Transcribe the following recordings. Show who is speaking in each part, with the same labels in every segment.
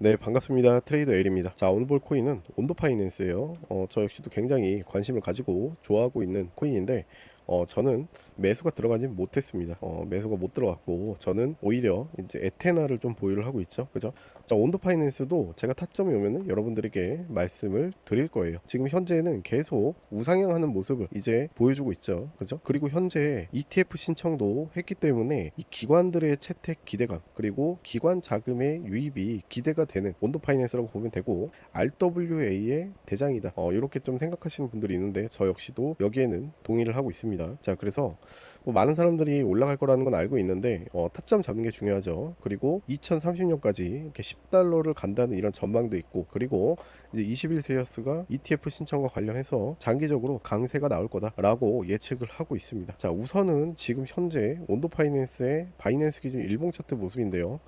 Speaker 1: 네 반갑습니다. 트레이더 L입니다. 자 오늘 볼 코인은 온도 파이낸스예요. 어, 저 역시도 굉장히 관심을 가지고 좋아하고 있는 코인인데 어, 저는 매수가 들어가지 못했습니다. 어, 매수가 못 들어갔고 저는 오히려 이제 에테나를 좀 보유를 하고 있죠. 그죠? 자 온도 파이낸스도 제가 타점이 오면은 여러분들에게 말씀을 드릴 거예요. 지금 현재는 계속 우상향하는 모습을 이제 보여주고 있죠. 그죠? 그리고 현재 ETF 신청도 했기 때문에 이 기관들의 채택 기대감 그리고 기관 자금의 유입이 기대가 되는 온도 파이낸스라고 보면 되고 RWA의 대장이다. 어, 이렇게 좀 생각하시는 분들이 있는데 저 역시도 여기에는 동의를 하고 있습니다. 자 그래서 뭐 많은 사람들이 올라갈 거라는 건 알고 있는데 어, 타점 잡는 게 중요하죠. 그리고 2030년까지 이렇게 10달러를 간다는 이런 전망도 있고 그리고 이제 21세이어스가 ETF 신청과 관련해서 장기적으로 강세가 나올 거다라고 예측을 하고 있습니다. 자 우선은 지금 현재 온도 파이낸스의 바이낸스 기준 일봉 차트 모습인데요.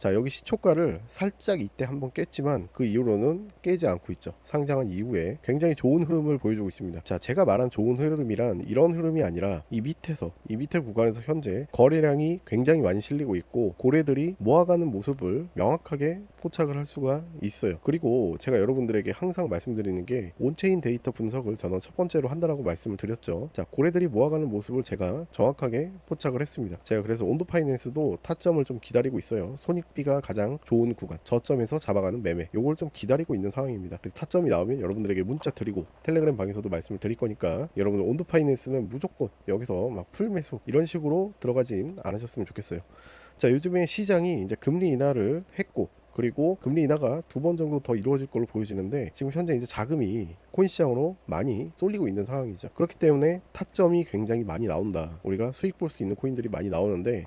Speaker 1: 자 여기 시초가를 살짝 이때 한번 깼지만 그 이후로는 깨지 않고 있죠. 상장한 이후에 굉장히 좋은 흐름을 보여주고 있습니다. 자 제가 말한 좋은 흐름이란 이런 흐름이 아니라 이 밑에서 이 밑에 구간에서 현재 거래량이 굉장히 많이 실리고 있고 고래들이 모아가는 모습을 명확하게 포착을 할 수가 있어요. 그리고 제가 여러분들에게 항상 말씀드리는 게 온체인 데이터 분석을 저는 첫 번째로 한다라고 말씀을 드렸죠. 자 고래들이 모아가는 모습을 제가 정확하게 포착을 했습니다. 제가 그래서 온도 파이낸스도 타점을 좀 기다리고 있어요. 손익 비가 가장 좋은 구간 저점에서 잡아가는 매매. 요걸 좀 기다리고 있는 상황입니다. 그래서 타점이 나오면 여러분들에게 문자 드리고 텔레그램 방에서도 말씀을 드릴 거니까 여러분들 온도 파이낸스는 무조건 여기서 막 풀매수 이런 식으로 들어가진 않으셨으면 좋겠어요. 자 요즘에 시장이 이제 금리 인하를 했고 그리고 금리 인하가 두 번 정도 더 이루어질 걸로 보여지는데 지금 현재 이제 자금이 코인 시장으로 많이 쏠리고 있는 상황이죠. 그렇기 때문에 타점이 굉장히 많이 나온다. 우리가 수익 볼 수 있는 코인들이 많이 나오는데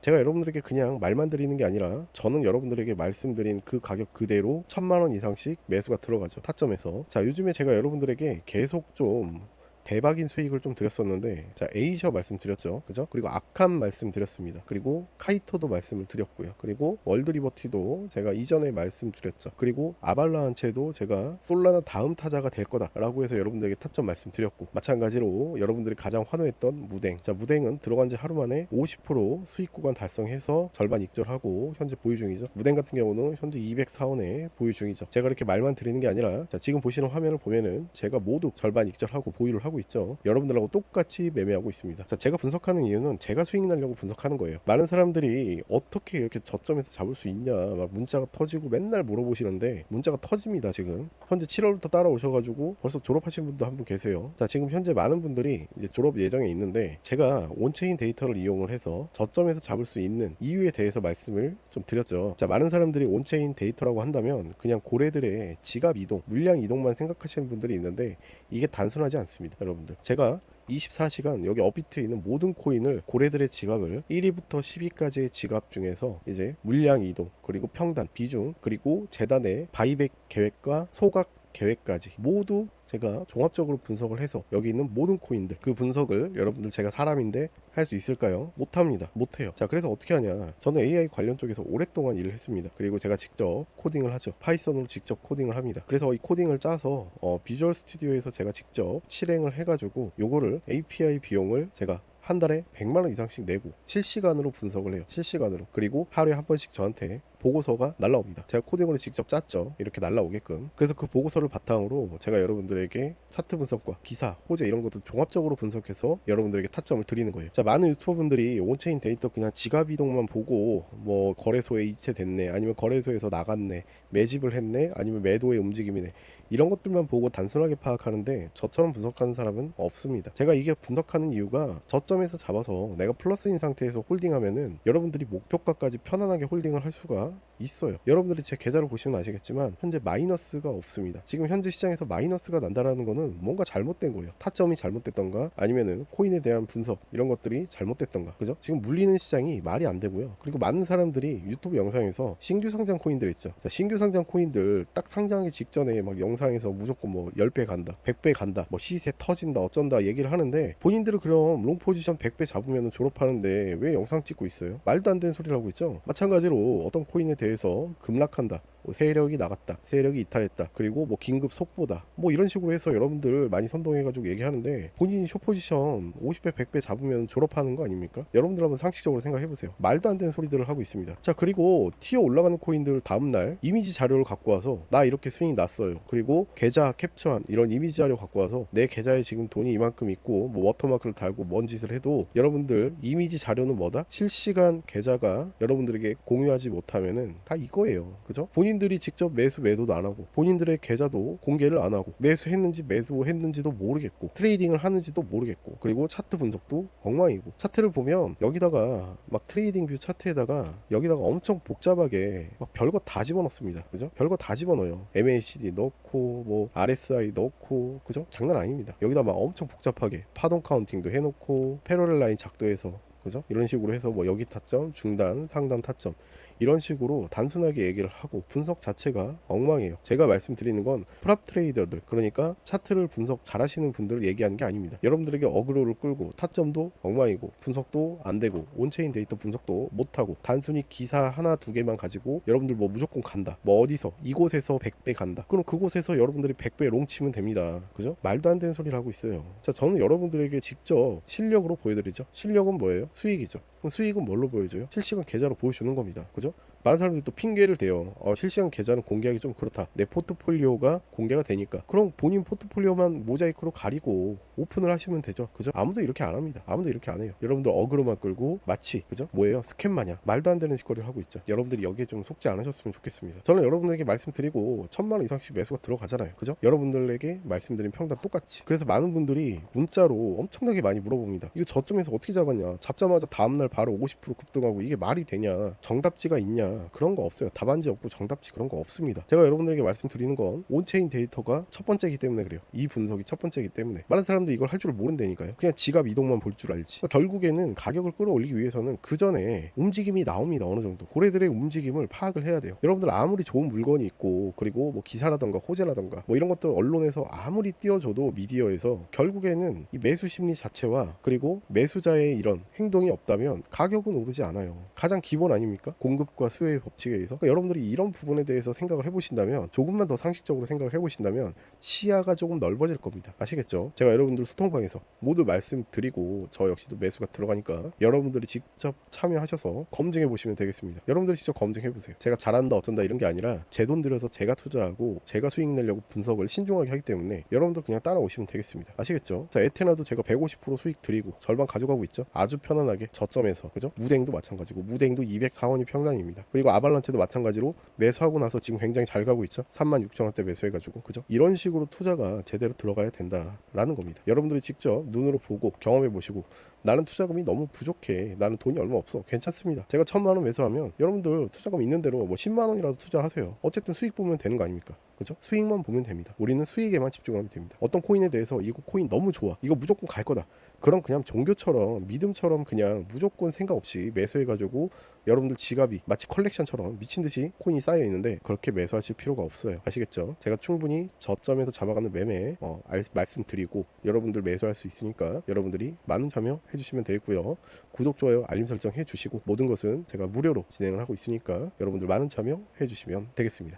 Speaker 1: 제가 여러분들에게 그냥 말만 드리는 게 아니라 저는 여러분들에게 말씀드린 그 가격 그대로 천만 원 이상씩 매수가 들어가죠 타점에서. 자 요즘에 제가 여러분들에게 계속 좀 대박인 수익을 좀 드렸었는데 자 에이셔 말씀드렸죠. 그죠? 그리고 아캄 말씀드렸습니다. 그리고 카이토도 말씀을 드렸고요. 그리고 월드리버티도 제가 이전에 말씀드렸죠. 그리고 아발라한체도 제가 솔라나 다음 타자가 될 거다라고 해서 여러분들에게 타점 말씀드렸고 마찬가지로 여러분들이 가장 환호했던 무댕. 자 무댕은 들어간 지 하루 만에 50% 수익 구간 달성해서 절반 익절하고 현재 보유 중이죠. 무댕 같은 경우는 현재 204원에 보유 중이죠. 제가 이렇게 말만 드리는 게 아니라 자 지금 보시는 화면을 보면은 제가 모두 절반 익절하고 보유를 하고 있죠. 여러분들하고 똑같이 매매하고 있습니다. 자 제가 분석하는 이유는 제가 수익 날려고 분석하는 거예요. 많은 사람들이 어떻게 이렇게 저점에서 잡을 수 있냐 막 문자가 터지고 맨날 물어보시는데 문자가 터집니다 지금. 현재 7월부터 따라오셔가지고 벌써 졸업하신 분도 한 분 계세요. 자 지금 현재 많은 분들이 이제 졸업 예정에 있는데 제가 온체인 데이터를 이용을 해서 저점에서 잡을 수 있는 이유에 대해서 말씀을 좀 드렸죠. 자 많은 사람들이 온체인 데이터라고 한다면 그냥 고래들의 지갑 이동 물량 이동만 생각하시는 분들이 있는데 이게 단순하지 않습니다 여러분들. 제가 24시간 여기 업비트에 있는 모든 코인을 고래들의 지갑을 1위부터 10위까지의 지갑 중에서 이제 물량 이동 그리고 평단 비중 그리고 재단의 바이백 계획과 소각 계획까지 모두 제가 종합적으로 분석을 해서 여기 있는 모든 코인들 그 분석을 여러분들 제가 사람인데 할 수 있을까요? 못합니다. 못해요. 자 그래서 어떻게 하냐 저는 AI 관련 쪽에서 오랫동안 일을 했습니다. 그리고 제가 직접 코딩을 하죠. 파이썬으로 직접 코딩을 합니다. 그래서 이 코딩을 짜서 어, 비주얼 스튜디오에서 제가 직접 실행을 해가지고 요거를 API 비용을 제가 한 달에 100만 원 이상씩 내고 실시간으로 분석을 해요. 실시간으로. 그리고 하루에 한 번씩 저한테 보고서가 날라옵니다. 제가 코딩으로 직접 짰죠. 이렇게 날라오게끔. 그래서 그 보고서를 바탕으로 제가 여러분들에게 차트 분석과 기사, 호재 이런 것들 종합적으로 분석해서 여러분들에게 타점을 드리는 거예요. 자, 많은 유튜버분들이 온체인 데이터 그냥 지갑 이동만 보고 뭐 거래소에 이체됐네, 아니면 거래소에서 나갔네, 매집을 했네, 아니면 매도의 움직임이네. 이런 것들만 보고 단순하게 파악하는데 저처럼 분석하는 사람은 없습니다. 제가 이게 분석하는 이유가 저점에서 잡아서 내가 플러스인 상태에서 홀딩하면은 여러분들이 목표가까지 편안하게 홀딩을 할 수가 있어요. 여러분들이 제 계좌를 보시면 아시겠지만 현재 마이너스가 없습니다. 지금 현재 시장에서 마이너스가 난다라는 거는 뭔가 잘못된 거예요. 타점이 잘못됐던가 아니면은 코인에 대한 분석 이런 것들이 잘못됐던가 그죠? 지금 물리는 시장이 말이 안 되고요. 그리고 많은 사람들이 유튜브 영상에서 신규 상장 코인들 있죠. 자, 신규 상장 코인들 딱 상장하기 직전에 막 영상에서 무조건 뭐 10배 간다, 100배 간다, 뭐 시세 터진다, 어쩐다 얘기를 하는데 본인들은 그럼 롱 포지션 100배 잡으면 졸업하는데 왜 영상 찍고 있어요? 말도 안 되는 소리를 하고 있죠. 마찬가지로 어떤 코인 에 대해서 급락한다. 뭐 세력이 나갔다, 세력이 이탈했다, 그리고 뭐 긴급 속보다, 뭐 이런 식으로 해서 여러분들 많이 선동해가지고 얘기하는데 본인이 쇼포지션 50배, 100배 잡으면 졸업하는 거 아닙니까? 여러분들 한번 상식적으로 생각해보세요. 말도 안 되는 소리들을 하고 있습니다. 자 그리고 티어 올라가는 코인들 다음날 이미지 자료를 갖고 와서 나 이렇게 수익 났어요. 그리고 계좌 캡처한 이런 이미지 자료 갖고 와서 내 계좌에 지금 돈이 이만큼 있고 뭐 워터마크를 달고 뭔 짓을 해도 여러분들 이미지 자료는 뭐다? 실시간 계좌가 여러분들에게 공유하지 못하면은 다 이거예요. 그죠? 본인 들이 직접 매수 매도도 안 하고 본인들의 계좌도 공개를 안 하고 매수했는지 매도했는지도 모르겠고 트레이딩을 하는지도 모르겠고 그리고 차트 분석도 엉망이고 차트를 보면 여기다가 막 트레이딩 뷰 차트에다가 여기다가 엄청 복잡하게 막 별거 다 집어넣습니다. 그죠? 별거 다 집어넣어요. MACD 넣고 뭐 RSI 넣고 그죠? 장난 아닙니다. 여기다 막 엄청 복잡하게 파동 카운팅도 해놓고 패러렐 라인 작도해서 그죠? 이런 식으로 해서 뭐 여기 타점, 중단, 상단 타점 이런 식으로 단순하게 얘기를 하고 분석 자체가 엉망이에요. 제가 말씀드리는 건 프랍 트레이더들 그러니까 차트를 분석 잘하시는 분들을 얘기하는 게 아닙니다. 여러분들에게 어그로를 끌고 타점도 엉망이고 분석도 안 되고 온체인 데이터 분석도 못 하고 단순히 기사 하나 두 개만 가지고 여러분들 뭐 무조건 간다. 뭐 어디서 이곳에서 100배 간다. 그럼 그곳에서 여러분들이 100배 롱 치면 됩니다. 그죠? 말도 안 되는 소리를 하고 있어요. 자, 저는 여러분들에게 직접 실력으로 보여드리죠. 실력은 뭐예요? 수익이죠. 그럼 수익은 뭘로 보여줘요? 실시간 계좌로 보여주는 겁니다. 그죠? 많은 사람들이 또 핑계를 대요. 어, 실시간 계좌는 공개하기 좀 그렇다. 내 포트폴리오가 공개가 되니까. 그럼 본인 포트폴리오만 모자이크로 가리고 오픈을 하시면 되죠. 그죠? 아무도 이렇게 안 합니다. 아무도 이렇게 안 해요. 여러분들 어그로만 끌고 마치 그죠? 뭐예요? 스캔 마냥 말도 안 되는 짓거리를 하고 있죠. 여러분들이 여기에 좀 속지 않으셨으면 좋겠습니다. 저는 여러분들에게 말씀드리고 천만 원 이상씩 매수가 들어가잖아요. 그죠? 여러분들에게 말씀드린 평단 똑같이. 그래서 많은 분들이 문자로 엄청나게 많이 물어봅니다. 이거 저점에서 어떻게 잡았냐? 잡자마자 다음날 바로 50% 급등하고 이게 말이 되냐? 정답지가 있냐? 그런 거 없어요. 답안지 없고 정답지 그런 거 없습니다. 제가 여러분들에게 말씀드리는 건 온체인 데이터가 첫 번째이기 때문에 그래요. 이 분석이 첫 번째이기 때문에 많은 사람들이 이걸 할 줄 모른다니까요. 그냥 지갑 이동만 볼 줄 알지. 그러니까 결국에는 가격을 끌어올리기 위해서는 그 전에 움직임이 나옵니다. 어느 정도. 고래들의 움직임을 파악을 해야 돼요. 여러분들 아무리 좋은 물건이 있고 그리고 뭐 기사라던가 호재라던가 뭐 이런 것들 언론에서 아무리 띄워줘도 미디어에서 결국에는 이 매수 심리 자체와 그리고 매수자의 이런 행동이 없다면 가격은 오르지 않아요. 가장 기본 아닙니까? 공급과 수요 의 법칙에 의해서 그러니까 여러분들이 이런 부분에 대해서 생각을 해보신다면 조금만 더 상식적으로 생각을 해보신다면 시야가 조금 넓어질 겁니다. 아시겠죠? 제가 여러분들 소통방에서 모두 말씀드리고 저 역시도 매수가 들어가니까 여러분들이 직접 참여하셔서 검증해 보시면 되겠습니다. 여러분들이 직접 검증해 보세요. 제가 잘한다 어쩐다 이런 게 아니라 제 돈 들여서 제가 투자하고 제가 수익 내려고 분석을 신중하게 하기 때문에 여러분들 그냥 따라오시면 되겠습니다. 아시겠죠? 자 에테나도 제가 150% 수익 드리고 절반 가져가고 있죠. 아주 편안하게 저점에서 그죠? 무댕도 마찬가지고 무댕도 204원이 평단입니다. 그리고 아발란체도 마찬가지로 매수하고 나서 지금 굉장히 잘 가고 있죠. 36,000원대 매수해가지고 그죠? 이런 식으로 투자가 제대로 들어가야 된다라는 겁니다. 여러분들이 직접 눈으로 보고 경험해 보시고 나는 투자금이 너무 부족해. 나는 돈이 얼마 없어. 괜찮습니다. 제가 천만 원 매수하면 여러분들 투자금 있는 대로 뭐 10만 원이라도 투자하세요. 어쨌든 수익 보면 되는 거 아닙니까? 그죠? 수익만 보면 됩니다. 우리는 수익에만 집중하면 됩니다. 어떤 코인에 대해서 이거 코인 너무 좋아. 이거 무조건 갈 거다. 그럼 그냥 종교처럼 믿음처럼 그냥 무조건 생각 없이 매수해가지고 여러분들 지갑이 마치 컬렉션처럼 미친 듯이 코인이 쌓여 있는데 그렇게 매수하실 필요가 없어요. 아시겠죠? 제가 충분히 저점에서 잡아가는 매매 어, 알- 말씀드리고 여러분들 매수할 수 있으니까 여러분들이 많은 참여 해주시면 되겠고요. 구독, 좋아요, 알림 설정 해주시고 모든 것은 제가 무료로 진행을 하고 있으니까 여러분들 많은 참여 해주시면 되겠습니다.